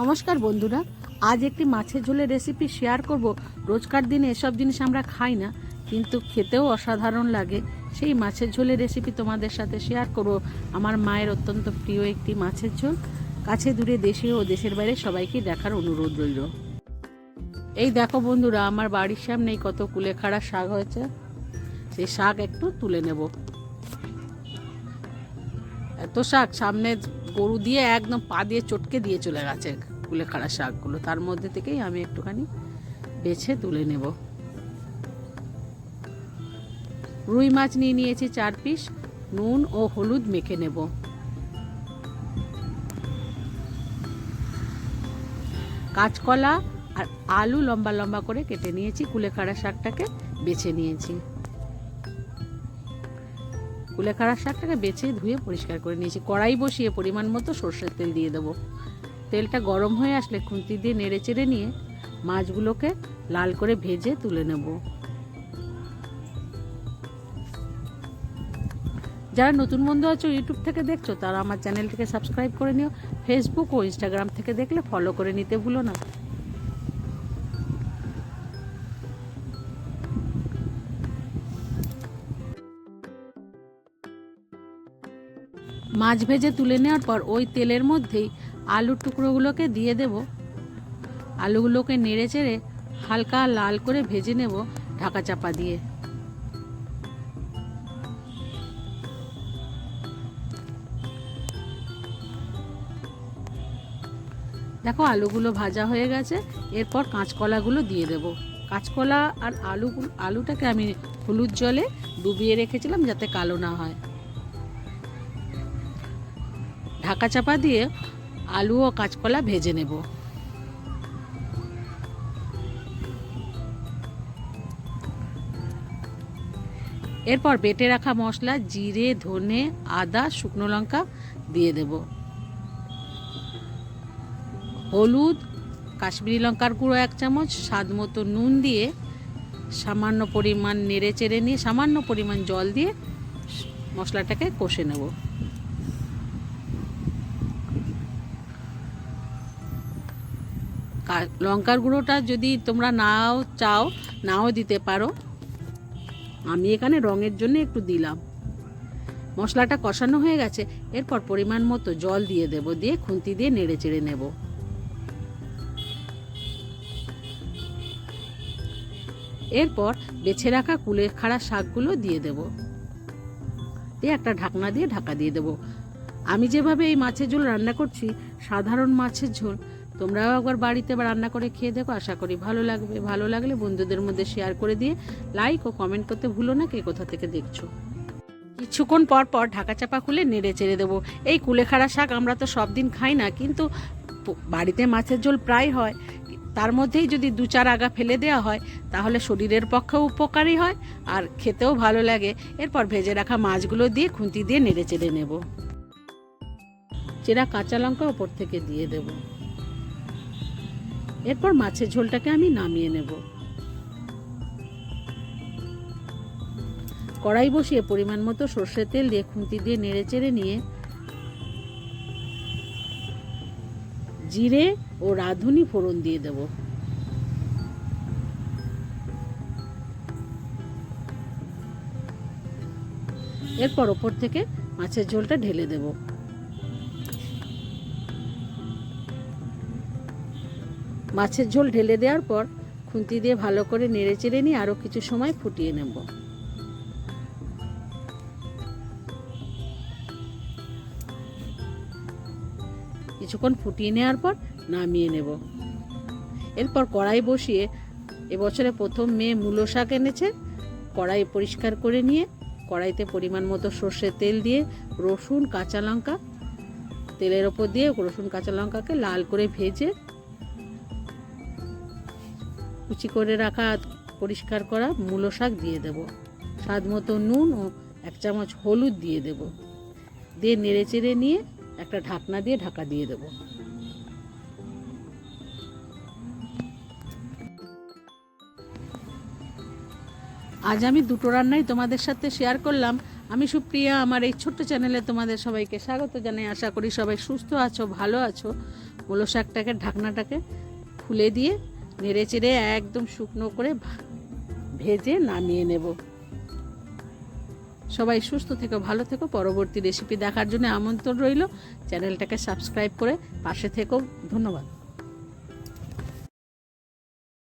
নমস্কার বন্ধুরা, আজ একটি মাছের ঝোলের রেসিপি শেয়ার করব। রোজকার দিনে এসব জিনিস আমরা খাই না, কিন্তু খেতেও অসাধারণ লাগে। সেই মাছের ঝোলের রেসিপি তোমাদের সাথে শেয়ার করব। আমার মায়ের অত্যন্ত প্রিয় একটি মাছের ঝোল। কাছে দূরে দেশে ও দেশের বাইরে সবাইকে দেখার অনুরোধ রইল। এই দেখো বন্ধুরা, আমার বাড়ির সামনেই কত কুলেখাড়া শাক হয়েছে। সেই শাক একটু তুলে নেব। এত শাক, সামনে গরু দিয়ে একদম পা দিয়ে চটকে দিয়ে চলে গেছে কুলেখাড়া শাকগুলো। তার মধ্যে থেকেই আমি একটুখানি বেছে তুলে নেব। রুই মাছ নিয়ে নিয়েছি চার পিস, নুন ও হলুদ মেখে নেব। কাঁচকলা আর আলু লম্বা লম্বা করে কেটে নিয়েছি কুলেখাড়া শাকটাকে বেছে নিয়েছি। কুলেখাড়া শাকটাকে বেছে ধুয়ে পরিষ্কার করে নিয়েছি। কড়াই বসিয়ে পরিমাণ মতো সর্ষের তেল দিয়ে দেবো। তেলটা গরম হয়ে আসলে খুন্তি দিয়ে নেড়ে চেড়ে নিয়ে মাছগুলোকে লাল করে ভেজে তুলে নেব। যারা নতুন বন্ধু আছো ইউটিউব থেকে দেখছ, তারা আমার চ্যানেলটিকে সাবস্ক্রাইব করে নিও। ফেসবুক ও ইনস্টাগ্রাম থেকে দেখলে ফলো করে নিতে ভুলো না। মাছ ভেজে তুলে নেওয়ার পর ওই তেলের মধ্যেই আলুর টুকরোগুলোকে দিয়ে দেব। আলুগুলোকে নেড়ে চেড়ে হালকা লাল করে ভেজে নেব ঢাকা চাপা দিয়ে। দেখো, আলুগুলো ভাজা হয়ে গেছে। এরপর কাঁচকলাগুলো দিয়ে দেব। কাঁচকলা আর আলু, আলুটাকে আমি হলুদ জলে ডুবিয়ে রেখেছিলাম যাতে কালো না হয়। ঢাকা চাপা দিয়ে আলু ও কাঁচকলা ভেজে নেব। এরপর বেটে রাখা মশলা জিরে, ধনে, আদা, শুকনো লঙ্কা দিয়ে দেব। হলুদ, কাশ্মীরি লঙ্কার গুঁড়ো এক চামচ, স্বাদ মতো নুন দিয়ে সামান্য পরিমাণ নেড়ে চেড়ে নিয়ে সামান্য পরিমাণ জল দিয়ে মশলাটাকে কষে নেব। লঙ্কার গুঁড়োটা যদি তোমরা নাও, চাও, নাও দিতে পারো। আমি এখানে রঙের জন্য একটু দিলাম। মশলাটা কষানো হয়ে গেছে। এরপর পরিমাণ মতো জল দিয়ে দেব, দিয়ে খুন্তি দিয়ে নেড়ে চেড়ে নেব। এরপর বেছে রাখা কুলের খাড়া শাকগুলো দিয়ে দেব। দিয়ে একটা ঢাকনা দিয়ে ঢাকা দিয়ে দেব। আমি যেভাবে এই মাছের ঝোল রান্না করছি, সাধারণ মাছের ঝোল তোমরাও একবার বাড়িতে রান্না করে খেয়ে দেখো, আশা করি ভালো লাগবে। ভালো লাগলে বন্ধুদের মধ্যে শেয়ার করে দিয়ে লাইক ও কমেন্ট করতে ভুলো না কে কোথা থেকে দেখছ। কিছুক্ষণ পর পর ঢাকা চাপা খুলে নেড়ে চেড়ে দেবো। এই কুলেখাড়া শাক আমরা তো সব দিন খাই না, কিন্তু বাড়িতে মাছের ঝোল প্রায় হয়। তার মধ্যেই যদি দু চার আগা ফেলে দেওয়া হয়, তাহলে শরীরের পক্ষেও উপকারী হয় আর খেতেও ভালো লাগে। এরপর ভেজে রাখা মাছগুলো দিয়ে খুন্তি দিয়ে নেড়ে চেড়ে নেব। চেরা কাঁচা লঙ্কা ওপর থেকে দিয়ে দেবো। এরপর মাছের ঝোলটাকে আমি নামিয়ে নেব। কড়াই বসিয়ে পরিমাণ মতো সর্ষের তেল দিয়ে খুন্তি দিয়ে নেড়ে চেড়ে নিয়ে জিরে ও রাঁধুনি ফোড়ন দিয়ে দেব। এরপর ওপর থেকে মাছের ঝোলটা ঢেলে দেবো। মাছের ঝোল ঢেলে দেওয়ার পর খুন্তি দিয়ে ভালো করে নেড়ে চেড়ে নিয়ে আরও কিছু সময় ফুটিয়ে নেব। কিছুক্ষণ ফুটিয়ে নেওয়ার পর নামিয়ে নেব। এরপর কড়াই বসিয়ে এবছরে প্রথম মেয়ে মূলো শাক এনেছে। কড়াই পরিষ্কার করে নিয়ে কড়াইতে পরিমাণ মতো সর্ষের তেল দিয়ে রসুন, কাঁচা লঙ্কা, তেলের ওপর দিয়ে রসুন, কাঁচা লঙ্কাকে লাল করে ভেজে কুচি করে রাখা, পরিষ্কার করা মূলো শাক দিয়ে দেব। স্বাদ মতো নুন ও এক চামচ হলুদ দিয়ে দেব। দিয়ে নেড়ে চেড়ে নিয়ে একটা ঢাকনা দিয়ে ঢাকা দিয়ে দেব। আজ আমি দুটো রান্নাই তোমাদের সাথে শেয়ার করলাম। আমি সুপ্রিয়া, আমার এই ছোট্ট চ্যানেলে তোমাদের সবাইকে স্বাগত জানাই। আশা করি সবাই সুস্থ আছো, ভালো আছো। মূলো শাকটাকে, ঢাকনাটাকে খুলে দিয়ে নেড়ে চেড়ে একদম শুকনো করে ভেজে নামিয়ে নেব। সবাই সুস্থ থেকো, ভালো থেকো। পরবর্তী রেসিপি দেখার জন্য আমন্ত্রণ রইল। চ্যানেলটাকে সাবস্ক্রাইব করে পাশে থেকো। ধন্যবাদ।